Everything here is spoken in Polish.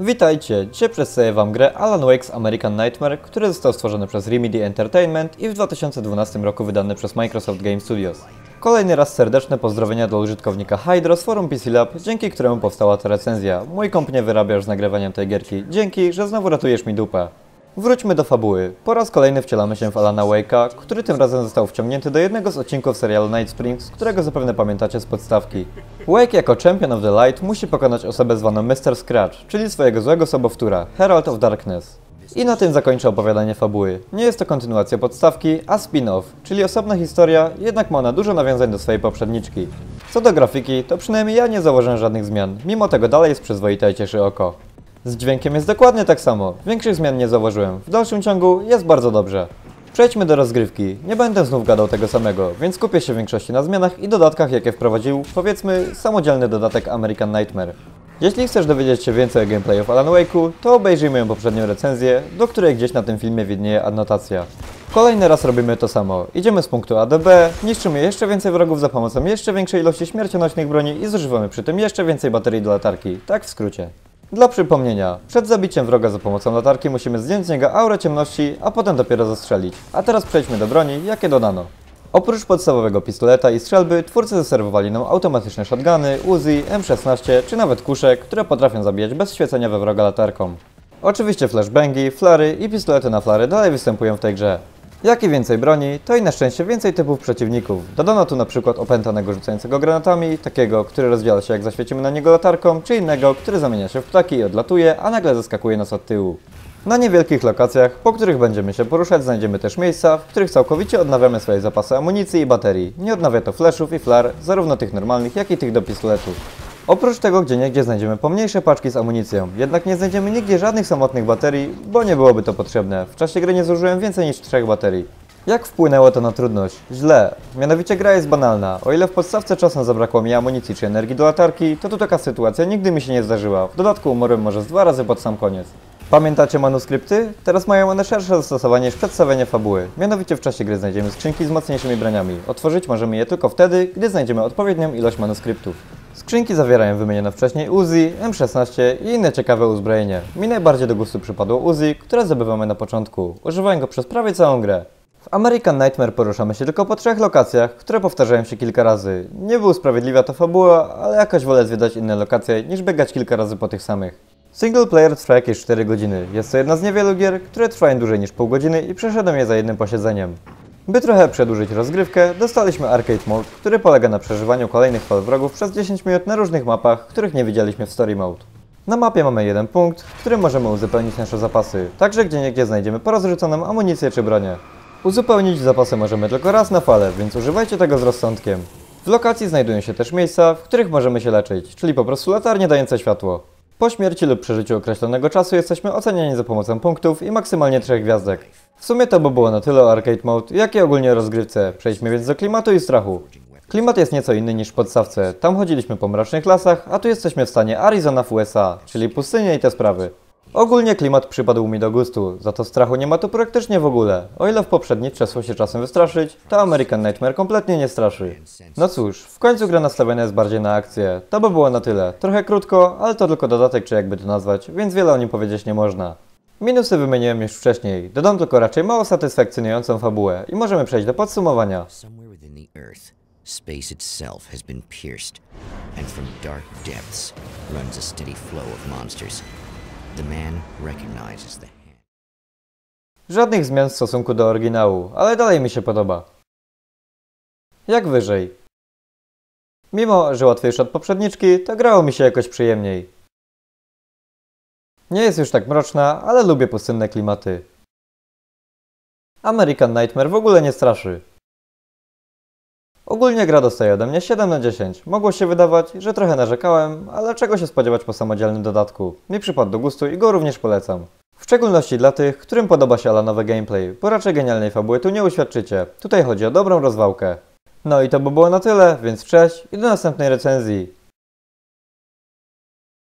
Witajcie! Dzisiaj przedstawię Wam grę Alan Wake's American Nightmare, który został stworzony przez Remedy Entertainment i w 2012 roku wydany przez Microsoft Game Studios. Kolejny raz serdeczne pozdrowienia dla użytkownika Hydro z forum PC Lab, dzięki któremu powstała ta recenzja. Mój komp nie wyrabia już z nagrywaniem tej gierki. Dzięki, że znowu ratujesz mi dupę. Wróćmy do fabuły. Po raz kolejny wcielamy się w Alana Wake'a, który tym razem został wciągnięty do jednego z odcinków serialu Night Springs, którego zapewne pamiętacie z podstawki. Wake jako Champion of the Light musi pokonać osobę zwaną Mr. Scratch, czyli swojego złego sobowtóra, Herald of Darkness. I na tym zakończę opowiadanie fabuły. Nie jest to kontynuacja podstawki, a spin-off, czyli osobna historia, jednak ma ona dużo nawiązań do swojej poprzedniczki. Co do grafiki, to przynajmniej ja nie zauważyłem żadnych zmian, mimo tego dalej jest przyzwoite i cieszy oko. Z dźwiękiem jest dokładnie tak samo, większych zmian nie zauważyłem. W dalszym ciągu jest bardzo dobrze. Przejdźmy do rozgrywki. Nie będę znów gadał tego samego, więc skupię się w większości na zmianach i dodatkach, jakie wprowadził, powiedzmy, samodzielny dodatek American Nightmare. Jeśli chcesz dowiedzieć się więcej o gameplayu w Alan Wake'u, to obejrzyj moją poprzednią recenzję, do której gdzieś na tym filmie widnieje adnotacja. Kolejny raz robimy to samo. Idziemy z punktu A do B, niszczymy jeszcze więcej wrogów za pomocą jeszcze większej ilości śmiercionośnych broni i zużywamy przy tym jeszcze więcej baterii do latarki. Tak w skrócie. Dla przypomnienia, przed zabiciem wroga za pomocą latarki musimy zdjąć z niego aurę ciemności, a potem dopiero zastrzelić. A teraz przejdźmy do broni, jakie dodano. Oprócz podstawowego pistoleta i strzelby, twórcy zaserwowali nam automatyczne shotguny, Uzi, M16 czy nawet kusze, które potrafią zabijać bez świecenia we wroga latarką. Oczywiście flashbangi, flary i pistolety na flary dalej występują w tej grze. Jak i więcej broni, to i na szczęście więcej typów przeciwników. Dodano tu przykład opętanego rzucającego granatami, takiego, który rozdziela się jak zaświecimy na niego latarką, czy innego, który zamienia się w ptaki i odlatuje, a nagle zaskakuje nas od tyłu. Na niewielkich lokacjach, po których będziemy się poruszać, znajdziemy też miejsca, w których całkowicie odnawiamy swoje zapasy amunicji i baterii. Nie odnawia to fleszów i flar, zarówno tych normalnych, jak i tych do pistoletów. Oprócz tego gdzie niegdzie znajdziemy pomniejsze paczki z amunicją, jednak nie znajdziemy nigdzie żadnych samotnych baterii, bo nie byłoby to potrzebne. W czasie gry nie zużyłem więcej niż trzech baterii. Jak wpłynęło to na trudność? Źle. Mianowicie gra jest banalna. O ile w podstawce czasem zabrakło mi amunicji czy energii do latarki, to tu taka sytuacja nigdy mi się nie zdarzyła. W dodatku umorłem może z dwa razy pod sam koniec. Pamiętacie manuskrypty? Teraz mają one szersze zastosowanie niż przedstawienie fabuły. Mianowicie w czasie gry znajdziemy skrzynki z mocniejszymi broniami. Otworzyć możemy je tylko wtedy, gdy znajdziemy odpowiednią ilość manuskryptów. Skrzynki zawierają wymienione wcześniej Uzi, M16 i inne ciekawe uzbrojenie. Mi najbardziej do gustu przypadło Uzi, które zdobywamy na początku. Używałem go przez prawie całą grę. W American Nightmare poruszamy się tylko po trzech lokacjach, które powtarzają się kilka razy. Nie usprawiedliwia to fabuła, ale jakoś wolę zwiedzać inne lokacje niż biegać kilka razy po tych samych. Single player trwa jakieś 4 godziny. Jest to jedna z niewielu gier, które trwają dłużej niż pół godziny i przeszedłem je za jednym posiedzeniem. By trochę przedłużyć rozgrywkę, dostaliśmy Arcade Mode, który polega na przeżywaniu kolejnych fal wrogów przez 10 minut na różnych mapach, których nie widzieliśmy w Story Mode. Na mapie mamy jeden punkt, w którym możemy uzupełnić nasze zapasy, także gdzie niegdzie znajdziemy porozrzuconą amunicję czy bronię. Uzupełnić zapasy możemy tylko raz na falę, więc używajcie tego z rozsądkiem. W lokacji znajdują się też miejsca, w których możemy się leczyć, czyli po prostu latarnie dające światło. Po śmierci lub przeżyciu określonego czasu jesteśmy oceniani za pomocą punktów i maksymalnie 3 gwiazdek. W sumie to by było na tyle o Arcade Mode, jak i ogólnie rozgrywce. Przejdźmy więc do klimatu i strachu. Klimat jest nieco inny niż w podstawce. Tam chodziliśmy po mrocznych lasach, a tu jesteśmy w stanie Arizona w USA, czyli pustynie i te sprawy. Ogólnie klimat przypadł mi do gustu, za to strachu nie ma tu praktycznie w ogóle. O ile w poprzednich trzesło się czasem wystraszyć, to American Nightmare kompletnie nie straszy. No cóż, w końcu gra nastawiona jest bardziej na akcję. To by było na tyle. Trochę krótko, ale to tylko dodatek, czy jakby to nazwać, więc wiele o nim powiedzieć nie można. Minusy wymieniłem już wcześniej, dodam tylko raczej mało satysfakcjonującą fabułę i możemy przejść do podsumowania. Space itself has been pierced, and from dark depths runs a steady flow of monsters. Żadnych zmian w stosunku do oryginału, ale dalej mi się podoba. Jak wyżej. Mimo, że łatwiejszy od poprzedniczki, to grało mi się jakoś przyjemniej. Nie jest już tak mroczna, ale lubię pustynne klimaty. American Nightmare w ogóle nie straszy. Ogólnie gra dostaje ode mnie 7 na 10. Mogło się wydawać, że trochę narzekałem, ale czego się spodziewać po samodzielnym dodatku. Mi przypadł do gustu i go również polecam. W szczególności dla tych, którym podoba się Alanowy gameplay, bo raczej genialnej fabuły tu nie uświadczycie. Tutaj chodzi o dobrą rozwałkę. No i to by było na tyle, więc cześć i do następnej recenzji.